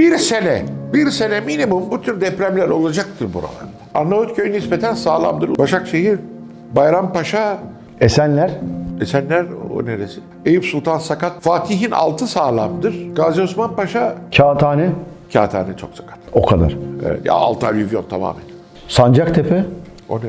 Bir sene, bir sene minimum bu tür depremler olacaktır buralarda. Arnavutköy nispeten sağlamdır. Başakşehir, Bayrampaşa, Esenler, Esenler o neresi? Eyüp Sultan Sakat, Fatih'in altı sağlamdır. Gazi Osman Paşa, Kağıthane Kağıthane çok sakat. o kadar. Evet, ya altı alüvyon tamamen. Sancaktepe, O be?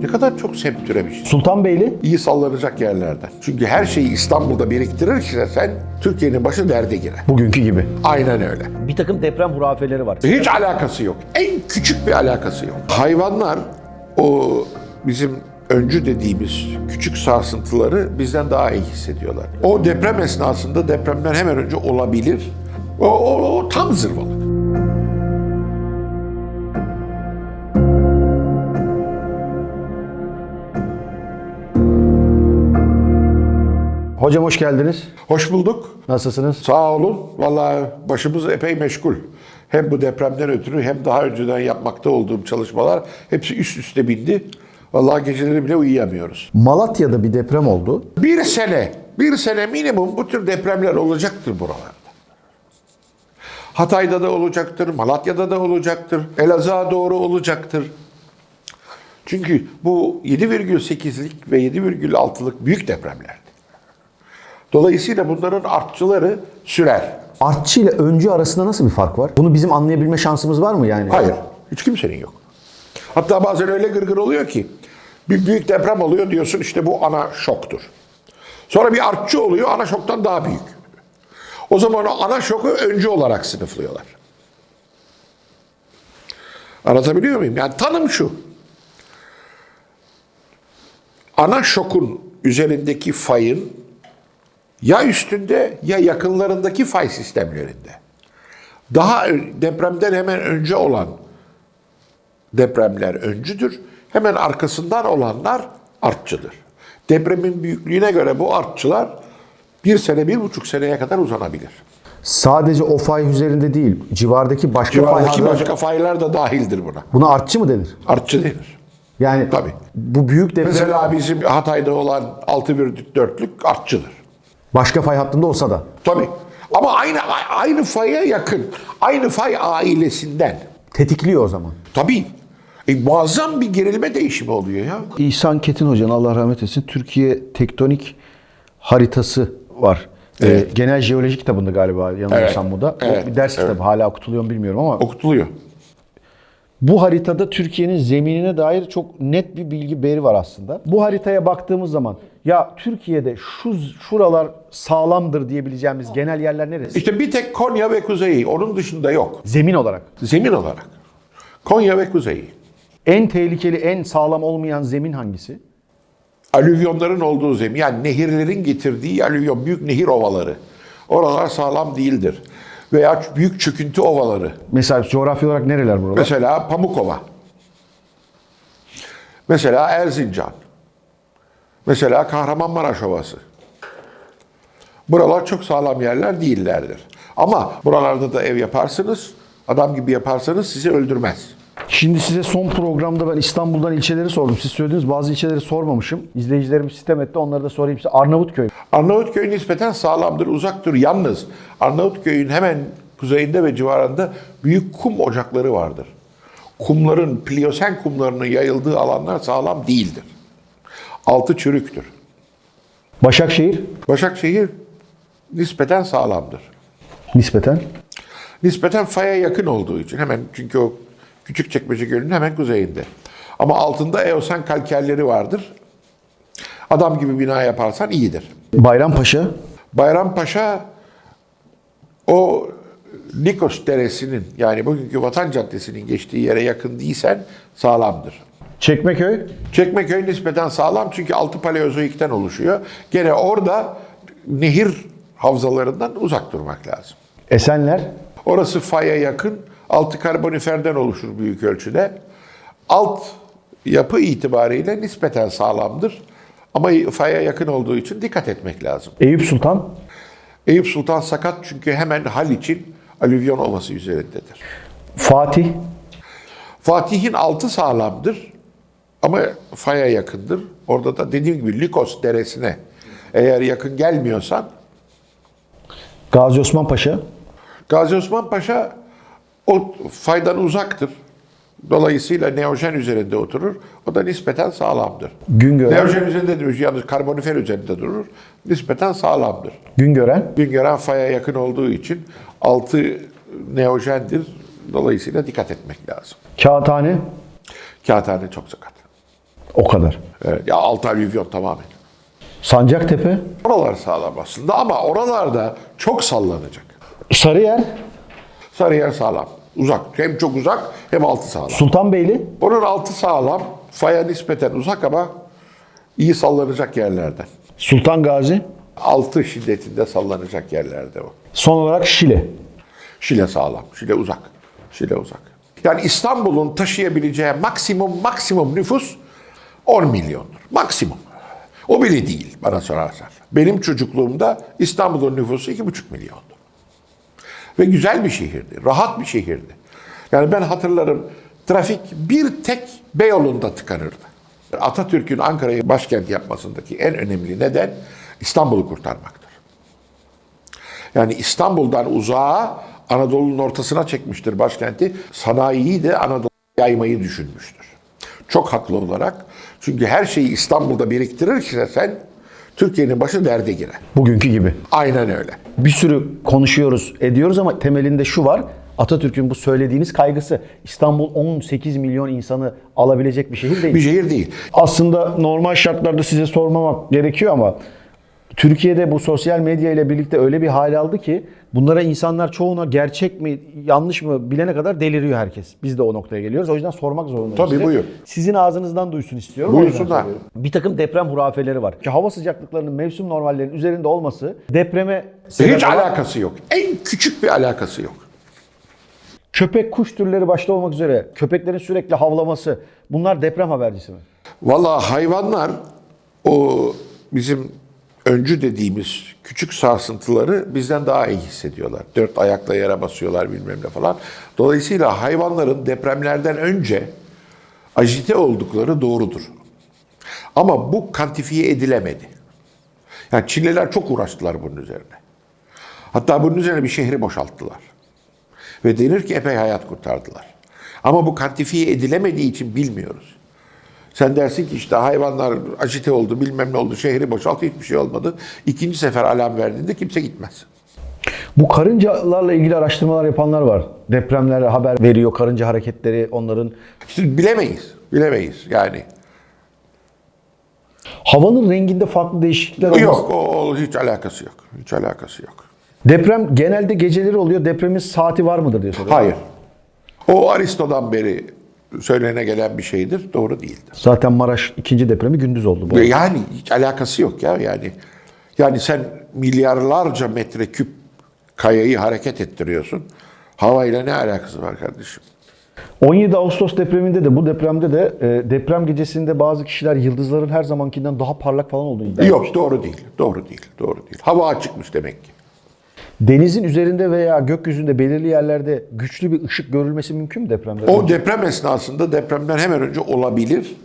Ne kadar çok semt türemiş. Sultanbeyli, İyi sallanacak yerlerden. Çünkü her şeyi İstanbul'da biriktirirse sen Türkiye'nin başı derde girer. bugünkü gibi. Aynen öyle. Bir takım deprem hurafeleri var. Hiç alakası yok. En küçük bir alakası yok. Hayvanlar o bizim öncü dediğimiz küçük sarsıntıları bizden daha iyi hissediyorlar. O deprem esnasında depremden hemen önce olabilir. O, o, o tam zırvalık. Hocam hoş geldiniz. Hoş bulduk. Nasılsınız? Sağ olun. Vallahi başımız epey meşgul. Hem bu depremden ötürü hem daha önceden yapmakta olduğum çalışmalar hepsi üst üste bindi. Vallahi geceleri bile uyuyamıyoruz. Malatya'da bir deprem oldu. Bir sene, bir sene minimum bu tür depremler olacaktır buralarda. Hatay'da da olacaktır, Malatya'da da olacaktır, Elazığ'a doğru olacaktır. Çünkü bu 7,8'lik ve 7,6'lık büyük depremlerdi. Dolayısıyla bunların artçıları sürer. Artçı ile öncü arasında nasıl bir fark var? Bunu bizim anlayabilme şansımız var mı yani? Hayır, hiç kimsenin yok. Hatta bazen öyle gırgır oluyor ki bir büyük deprem oluyor diyorsun işte bu ana şoktur. Sonra bir artçı oluyor ana şoktan daha büyük. O zaman o ana şoku öncü olarak sınıflıyorlar. Anlatabiliyor muyum? Yani tanım şu. Ana şokun üzerindeki fayın ya üstünde ya yakınlarındaki fay sistemlerinde daha depremden hemen önce olan depremler öncüdür. Hemen arkasından olanlar artçıdır. Depremin büyüklüğüne göre bu artçılar bir sene, bir buçuk seneye kadar uzanabilir. Sadece o fay üzerinde değil, civardaki başka Civardaki faylar başka faylar da dahildir buna. buna artçı mı denir? Artçı denir. Yani Tabii. bu büyük deprem Mesela bizim Hatay'da olan 6,4'lük artçıdır. Başka fay hattında olsa da. Tabii. Ama aynı aynı faya yakın. Aynı fay ailesinden. Tetikliyor o zaman. Tabii. E, muazzam bir gerilme değişimi oluyor ya. İhsan Ketin Hoca'nın Allah rahmet etsin Türkiye tektonik haritası var. Ee, genel jeoloji kitabında galiba yanılmıyorsam Evet, bu da. O evet, bir ders evet. kitabı. Hala okutuluyor mu bilmiyorum ama Okutuluyor. Bu haritada Türkiye'nin zeminine dair çok net bir bilgi beri var aslında. bu haritaya baktığımız zaman ya Türkiye'de şu şuralar sağlamdır diyebileceğimiz genel yerler neresi? İşte bir tek Konya ve Kuzeyi. Onun dışında yok. Zemin olarak. Zemin olarak. Konya ve Kuzeyi. En tehlikeli, en sağlam olmayan zemin hangisi? Alüvyonların olduğu zemin. Yani nehirlerin getirdiği alüvyon, büyük nehir ovaları. Oralar sağlam değildir. Veya büyük çöküntü ovaları. Mesela coğrafi olarak nereler buralar? Mesela Pamukova. Mesela Erzincan. Mesela Kahramanmaraş Ovası. Buralar çok sağlam yerler değillerdir. Ama buralarda da ev yaparsınız, adam gibi yaparsanız sizi öldürmez. Şimdi size son programda ben İstanbul'dan ilçeleri sordum. Siz söylediğiniz bazı ilçeleri sormamışım. İzleyicilerim sistem etti. Onları da sorayım size. Arnavutköy. Arnavutköy nispeten sağlamdır, uzaktır. Yalnız Arnavutköy'ün hemen kuzeyinde ve civarında büyük kum ocakları vardır. Kumların, Pliosen kumlarının yayıldığı alanlar sağlam değildir. Altı çürüktür. Başakşehir Başakşehir nispeten sağlamdır. nispeten. Nispeten faya yakın olduğu için hemen çünkü o Küçükçekmece Gölü'nün hemen kuzeyinde. Ama altında Eosen kalkerleri vardır. Adam gibi bina yaparsan iyidir. Bayrampaşa. Bayrampaşa o Nikos Deresi'nin yani bugünkü Vatan Caddesi'nin geçtiği yere yakın değilsen sağlamdır. Çekmeköy. Çekmeköy nispeten sağlam çünkü altı paleozoikten oluşuyor. Gene orada nehir havzalarından uzak durmak lazım. Esenler. Orası faya yakın. Altı karboniferden oluşur büyük ölçüde. Alt yapı itibariyle nispeten sağlamdır. Ama faya yakın olduğu için dikkat etmek lazım. Eyüp Sultan. Eyüp Sultan sakat çünkü hemen Haliç'in alüvyon ovası üzerindedir. Fatih. Fatih'in altı sağlamdır ama faya yakındır. Orada da dediğim gibi Likos deresine eğer yakın gelmiyorsan Gazi Osman Paşa. Gazi Osman Paşa O faydan uzaktır. Dolayısıyla neojen üzerinde oturur. O da nispeten sağlamdır. Güngören, Neojen üzerinde durur. Yalnız karbonifer üzerinde durur. Nispeten sağlamdır. Güngören Güngören faya yakın olduğu için altı neojendir. Dolayısıyla dikkat etmek lazım. Kağıthane Kağıthane çok sakat. o kadar. Evet, ya altı alüvyon tamamen. Sancaktepe, Oralar sağlam aslında ama oralarda çok sallanacak. Sarıyer, Sarıyer sağlam. Uzak. Hem çok uzak hem altı sağlam. Sultanbeyli, Onun altı sağlam. Faya nispeten uzak ama iyi sallanacak yerlerden. Sultan Gazi, Altı şiddetinde sallanacak yerlerde o. son olarak Şile. Şile sağlam. Şile uzak. Şile uzak. Yani İstanbul'un taşıyabileceği maksimum maksimum nüfus 10 milyondur. Maksimum. O bile değil bana sorarsan. Benim çocukluğumda İstanbul'un nüfusu 2,5 milyondu. Ve güzel bir şehirdi. Rahat bir şehirdi. Yani ben hatırlarım trafik bir tek Beyoğlu'nda tıkanırdı. Atatürk'ün Ankara'yı başkent yapmasındaki en önemli neden İstanbul'u kurtarmaktır. Yani İstanbul'dan uzağa Anadolu'nun ortasına çekmiştir başkenti. Sanayiyi de Anadolu'ya yaymayı düşünmüştür. Çok haklı olarak. Çünkü her şeyi İstanbul'da biriktirirse sen Türkiye'nin başı derde girer. Bugünkü gibi. Aynen öyle. Bir sürü konuşuyoruz, ediyoruz ama temelinde şu var. Atatürk'ün bu söylediğiniz kaygısı İstanbul 18 milyon insanı alabilecek bir şehir değil. Bir şehir değil. Aslında normal şartlarda size sormamak gerekiyor ama Türkiye'de bu sosyal medya ile birlikte öyle bir hal aldı ki bunlara insanlar çoğuna gerçek mi yanlış mı bilene kadar deliriyor herkes. Biz de o noktaya geliyoruz. O yüzden sormak zorundayız. Tabii, size. buyur. Sizin ağzınızdan duysun istiyorum. Buyursunlar. Bir takım deprem hurafeleri var. Ki hava sıcaklıklarının mevsim normallerinin üzerinde olması depreme Hiç alakası yok. En küçük bir alakası yok. köpek kuş türleri başta olmak üzere köpeklerin sürekli havlaması bunlar deprem habercisi mi? Vallahi hayvanlar o bizim öncü dediğimiz küçük sarsıntıları bizden daha iyi hissediyorlar. Dört ayakla yere basıyorlar bilmem ne falan. Dolayısıyla hayvanların depremlerden önce ajite oldukları doğrudur. Ama bu kantifiye edilemedi. Yani Çinliler çok uğraştılar bunun üzerine. Hatta bunun üzerine bir şehri boşalttılar. Ve denir ki epey hayat kurtardılar. Ama bu kantifiye edilemediği için bilmiyoruz. Sen dersin ki işte hayvanlar ajite oldu, bilmem ne oldu, şehri boşalttı, hiçbir şey olmadı. İkinci sefer alarm verdiğinde kimse gitmez. Bu karıncalarla ilgili araştırmalar yapanlar var. Depremlere haber veriyor, karınca hareketleri onların. İşte bilemeyiz, bilemeyiz yani. Havanın renginde farklı değişiklikler olması. Yok, o, o hiç alakası yok. Hiç alakası yok. Deprem genelde geceleri oluyor. Depremin saati var mıdır diye soruyor. Hayır. O Aristo'dan beri söylene gelen bir şeydir, doğru değildir. Zaten Maraş ikinci depremi gündüz oldu bu. Yani hiç alakası yok ya yani. Yani sen milyarlarca metreküp kayayı hareket ettiriyorsun. Havayla ne alakası var kardeşim? 17 Ağustos depreminde de bu depremde de e, deprem gecesinde bazı kişiler yıldızların her zamankinden daha parlak falan olduğunu iddia. Yok doğru değil. Doğru değil. Doğru değil. Hava açıkmış demek ki. Denizin üzerinde veya gökyüzünde belirli yerlerde güçlü bir ışık görülmesi mümkün mü depremde? O deprem esnasında depremden hemen önce olabilir.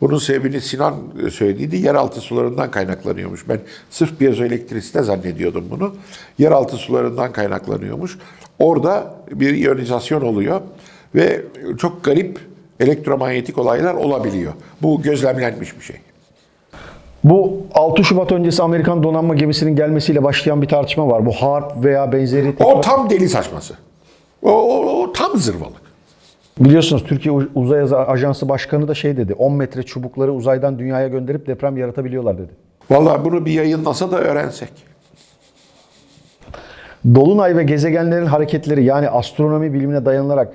Bunun sebebini Sinan söylediydi. Yeraltı sularından kaynaklanıyormuş. Ben sırf piyezoelektrisite zannediyordum bunu. Yeraltı sularından kaynaklanıyormuş. Orada bir iyonizasyon oluyor ve çok garip elektromanyetik olaylar olabiliyor. Bu gözlemlenmiş bir şey. Bu 6 Şubat öncesi Amerikan donanma gemisinin gelmesiyle başlayan bir tartışma var. Bu HARP veya benzeri O tam deli saçması. O, o, o tam zırvalık. Biliyorsunuz Türkiye Uzay Ajansı Başkanı da şey dedi. 10 metre çubukları uzaydan dünyaya gönderip deprem yaratabiliyorlar dedi. Vallahi bunu bir yayınlasa da öğrensek. Dolunay ve gezegenlerin hareketleri yani astronomi bilimine dayanılarak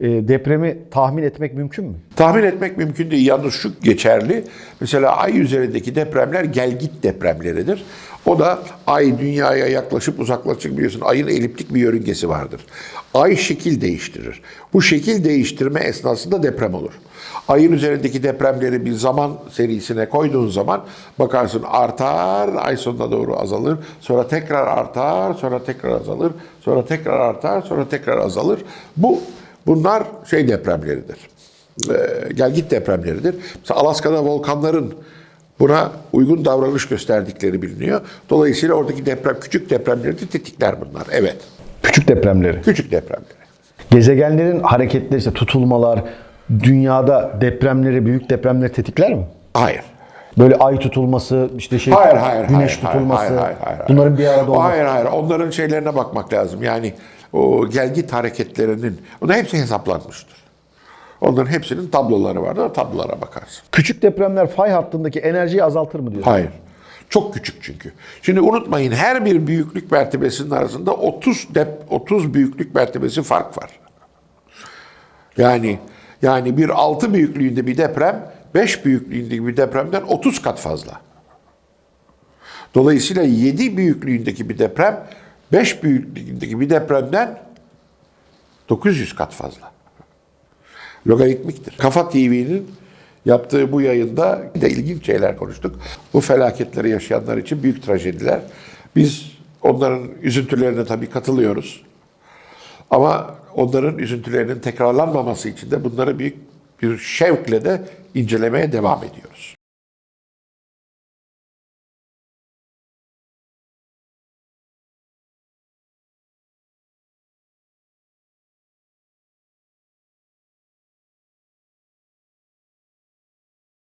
depremi tahmin etmek mümkün mü? Tahmin etmek mümkün değil. Yalnız şu geçerli. Mesela ay üzerindeki depremler gelgit depremleridir. O da ay dünyaya yaklaşıp uzaklaşıp biliyorsun ayın eliptik bir yörüngesi vardır. Ay şekil değiştirir. Bu şekil değiştirme esnasında deprem olur. Ayın üzerindeki depremleri bir zaman serisine koyduğun zaman bakarsın artar, ay sonuna doğru azalır, sonra tekrar artar, sonra tekrar azalır, sonra tekrar artar, sonra tekrar azalır. Bu bunlar şey depremleridir e, gelgit depremleridir. Mesela Alaska'da volkanların buna uygun davranış gösterdikleri biliniyor. Dolayısıyla oradaki deprem, küçük depremleri de tetikler bunlar. Evet, Küçük depremleri. küçük depremleri. Gezegenlerin hareketleri işte tutulmalar dünyada depremleri, büyük depremleri tetikler mi? Hayır. Böyle ay tutulması, işte şey Hayır, hayır, güneş hayır, tutulması. hayır, hayır, hayır, hayır. bunların bir arada olması. Hayır, hayır. Onların şeylerine bakmak lazım. Yani o gelgit hareketlerinin, o da hepsi hesaplanmıştır. Onların hepsinin tabloları vardır. O tablolara bakarsın. Küçük depremler fay hattındaki enerjiyi azaltır mı diyor? Hayır. Çok küçük çünkü. Şimdi unutmayın her bir büyüklük mertebesinin arasında 30 dep 30 büyüklük mertebesi fark var. Yani yani bir 6 büyüklüğünde bir deprem 5 büyüklüğündeki bir depremden 30 kat fazla. Dolayısıyla 7 büyüklüğündeki bir deprem 5 büyüklüğündeki bir depremden 900 kat fazla. Logaritmiktir. Kafa TV'nin yaptığı bu yayında de ilginç şeyler konuştuk. Bu felaketleri yaşayanlar için büyük trajediler. Biz onların üzüntülerine tabii katılıyoruz. Ama onların üzüntülerinin tekrarlanmaması için de bunları büyük bir şevkle de incelemeye devam ediyoruz.